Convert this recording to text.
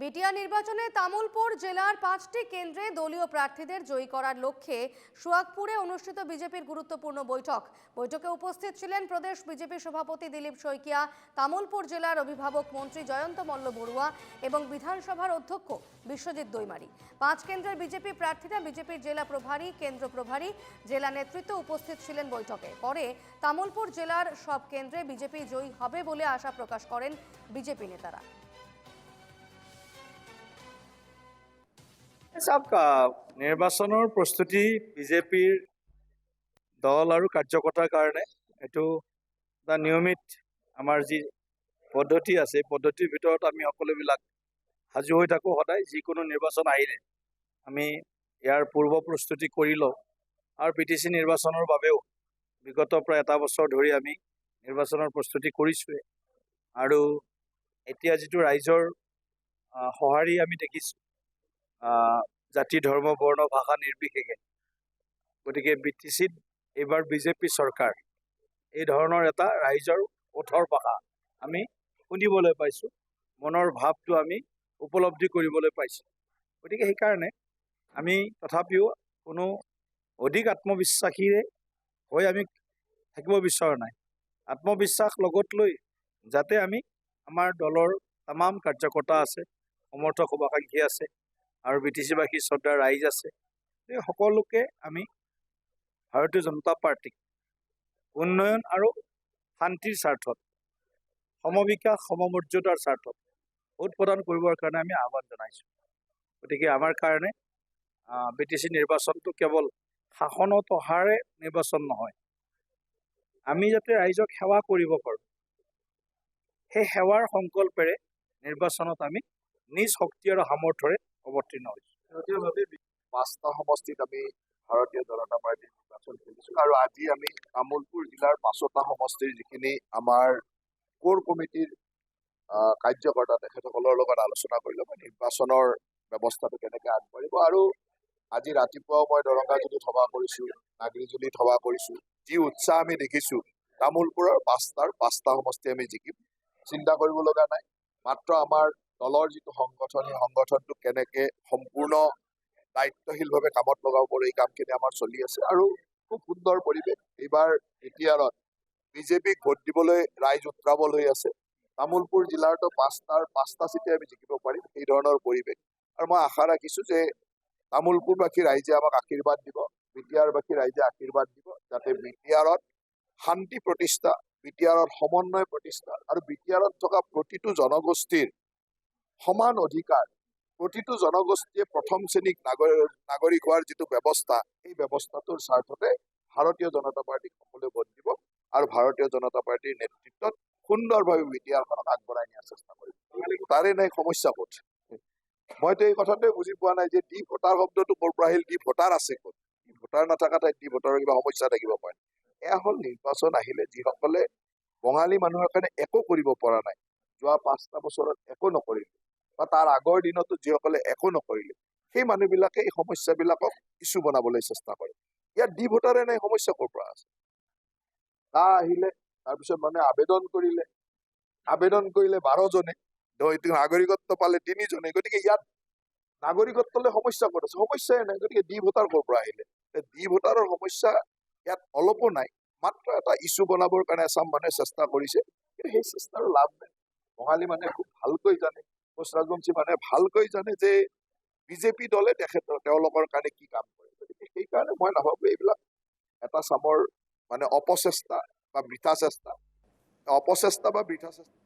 BTR নির্বাচনে তামুলপুর জেলার পাঁচটি কেন্দ্রে দলীয় প্রার্থীদের জয়ী করার লক্ষ্যে সোয়াগপুরে অনুষ্ঠিত বিজেপির গুরুত্বপূর্ণ বৈঠক। বৈঠকে উপস্থিত ছিলেন প্রদেশ বিজেপি সভাপতি দিলীপ শইকিয়া, তামুলপুর জেলার অভিভাবক মন্ত্রী জয়ন্ত মল্ল বড়ুয়া এবং বিধানসভার অধ্যক্ষ বিশ্বজিৎ দৈমারি। পাঁচ কেন্দ্রের বিজেপি প্রার্থীরা বিজেপির জেলা প্রভারী, কেন্দ্র প্রভারী, জেলা নেতৃত্ব উপস্থিত ছিলেন বৈঠকে। পরে তামুলপুর জেলার সব কেন্দ্রে বিজেপি জয়ী হবে বলে আশা প্রকাশ করেন বিজেপি নেতারা। চাওক নিৰ্বাচনৰ প্ৰস্তুতি বিজেপিৰ দল আৰু কাৰ্যকৰ্তাৰ কাৰণে এইটো এটা নিয়মিত আমাৰ যি পদ্ধতি আছে পদ্ধতিৰ ভিতৰত আমি সকলোবিলাক সাজু হৈ থাকোঁ সদায় যিকোনো নিৰ্বাচন আহিলে। আমি ইয়াৰ পূৰ্ব প্ৰস্তুতি কৰি লওঁ। আৰু পি টি চি নিৰ্বাচনৰ বাবেও বিগত প্ৰায় এটা বছৰ ধৰি আমি নিৰ্বাচনৰ প্ৰস্তুতি কৰিছোঁৱে। আৰু এতিয়া যিটো ৰাইজৰ সঁহাৰি আমি দেখিছোঁ জাতি ধৰ্ম বৰ্ণ ভাষা নিৰ্বিশেষে। গতিকে বি টি চিত এইবাৰ বিজেপি চৰকাৰ এই ধৰণৰ এটা ৰাইজৰ ওঠৰ ভাষা আমি শুনিবলৈ পাইছোঁ মনৰ ভাৱটো আমি উপলব্ধি কৰিবলৈ পাইছোঁ। গতিকে সেইকাৰণে আমি তথাপিও কোনো অধিক আত্মবিশ্বাসীৰে হৈ আমি থাকিব বিচৰা নাই। আত্মবিশ্বাস লগত লৈ যাতে আমি আমাৰ দলৰ তামাম কাৰ্যকৰ্তা আছে সমৰ্থক শুভাকাংক্ষী আছে আৰু বি টি চিবাসী শ্ৰদ্ধাৰ ৰাইজ আছে এই সকলোকে আমি ভাৰতীয় জনতা পাৰ্টীক উন্নয়ন আৰু শান্তিৰ স্বাৰ্থত সমবিকাশ সমমৰ্যাদাৰ স্বাৰ্থত ভোট প্ৰদান কৰিবৰ কাৰণে আমি আহ্বান জনাইছোঁ। গতিকে আমাৰ কাৰণে বি টি চি নিৰ্বাচনটো কেৱল শাসনত অহাৰে নিৰ্বাচন নহয় আমি যাতে ৰাইজক সেৱা কৰিব পাৰোঁ সেই সেৱাৰ সংকল্পেৰে নিৰ্বাচনত আমি নিজ শক্তি আৰু সামৰ্থ্যৰে অৱতীৰ্ণ হৈছোঁ। শেহতীয়াভাৱে পাঁচটা সমষ্টিত আমি ভাৰতীয় জনতা পাৰ্টীৰ নিৰ্বাচন খেলিছোঁ আৰু আজি আমি তামোলপুৰ জিলাৰ পাঁচটা সমষ্টিৰ যিখিনি আমাৰ কোৰ কমিটিৰ কাৰ্যকৰ্তা তেখেতসকলৰ লগত আলোচনা কৰিলোঁ মই নিৰ্বাচনৰ ব্যৱস্থাটো কেনেকৈ আগবাঢ়িব আৰু আজি ৰাতিপুৱাও মই দৰংগাজুলিত সভা কৰিছোঁ নাগৰিজুলিত সভা কৰিছোঁ। যি উৎসাহ আমি দেখিছোঁ তামোলপুৰৰ পাঁচটাৰ পাঁচটা সমষ্টি আমি জিকিম। চিন্তা কৰিব লগা নাই। মাত্ৰ আমাৰ দলৰ যিটো সংগঠন সেই সংগঠনটো কেনেকে সম্পূৰ্ণ দায়িত্বশীলভাৱে কামত লগাব পাৰোঁ এই কামখিনি আমাৰ চলি আছে। আৰু খুব সুন্দৰ পৰিৱেশ। এইবাৰ এতিয়াৰত বিজেপিক ভোট দিবলৈ ৰাইজ উত্ৰাৱল হৈ আছে। তামোলপুৰ জিলাৰতো পাঁচটাৰ পাঁচটা চিটে আমি জিকিব পাৰিম সেই ধৰণৰ পৰিৱেশ। আৰু মই আশা ৰাখিছোঁ যে তামোলপুৰবাসী ৰাইজে আমাক আশীৰ্বাদ দিব বিটিআৰবাসী ৰাইজে আশীৰ্বাদ দিব যাতে বিটিআৰত শান্তি প্ৰতিষ্ঠা বিটিআৰত সমন্বয় প্ৰতিষ্ঠা আৰু বিটিআৰত থকা প্ৰতিটো জনগোষ্ঠীৰ সমান অধিকাৰ। প্ৰতিটো জনগোষ্ঠীয়ে প্ৰথম শ্ৰেণীক নাগৰিক নাগৰিক হোৱাৰ যিটো ব্যৱস্থা সেই ব্যৱস্থাটোৰ স্বাৰ্থতে ভাৰতীয় জনতা পাৰ্টীক সকলোৱে ভোট দিব আৰু ভাৰতীয় জনতা পাৰ্টীৰ নেতৃত্বত সুন্দৰভাৱে বিটিআৰখনক আগবঢ়াই নিয়াৰ চেষ্টা কৰিম তাৰে নাই সমস্যা ক'ত? মইতো এই কথাটোৱে বুজি পোৱা নাই যে ডি ভোটাৰ শব্দটো ক'ৰ পৰা আহিল ডি ভোটাৰ আছে ক'ত? ডি ভোটাৰ নথকা ঠাইত ডি ভোটাৰৰ কিবা সমস্যা থাকিব পাৰে। এয়া হ'ল নিৰ্বাচন আহিলে যিসকলে বঙালী মানুহৰ কাৰণে একো কৰিব পৰা নাই যোৱা পাঁচটা বছৰত একো নকৰিলে। বা তাৰ আগৰ দিনতো যিসকলে একো নকৰিলে সেই মানুহবিলাকে এই সমস্যাবিলাকক ইছ্যু বনাবলৈ চেষ্টা কৰে। ইয়াত ডি ভোটাৰে নাই সমস্যা ক'ৰ পৰা আছে? তা আহিলে তাৰপিছত মানুহে আবেদন কৰিলে আবেদন কৰিলে বাৰজনে নাগৰিকত্ব পালে তিনিজনে গতিকে ইয়াত নাগৰিকত্বলৈ সমস্যা ক'ত আছে? সমস্যাই নাই গতিকে ডি ভোটাৰ ক'ৰ পৰা আহিলে? ডি ভোটাৰৰ সমস্যা ইয়াত অলপো নাই মাত্ৰ এটা ইছ্যু বনাবৰ কাৰণে এচাম মানুহে চেষ্টা কৰিছে কিন্তু সেই চেষ্টাৰ লাভ নাই। বঙালী মানুহে খুব ভালকৈ জানে কোচ ৰাজবংশী মানুহে ভালকৈ জানে যে বিজেপি দলে তেখেতৰ তেওঁলোকৰ কাৰণে কি কাম কৰে। গতিকে সেইকাৰণে মই নাভাবোঁ এইবিলাক এটা চামৰ মানে অপচেষ্টা বা বৃথা চেষ্টা অপচেষ্টা বা বৃথা চেষ্টা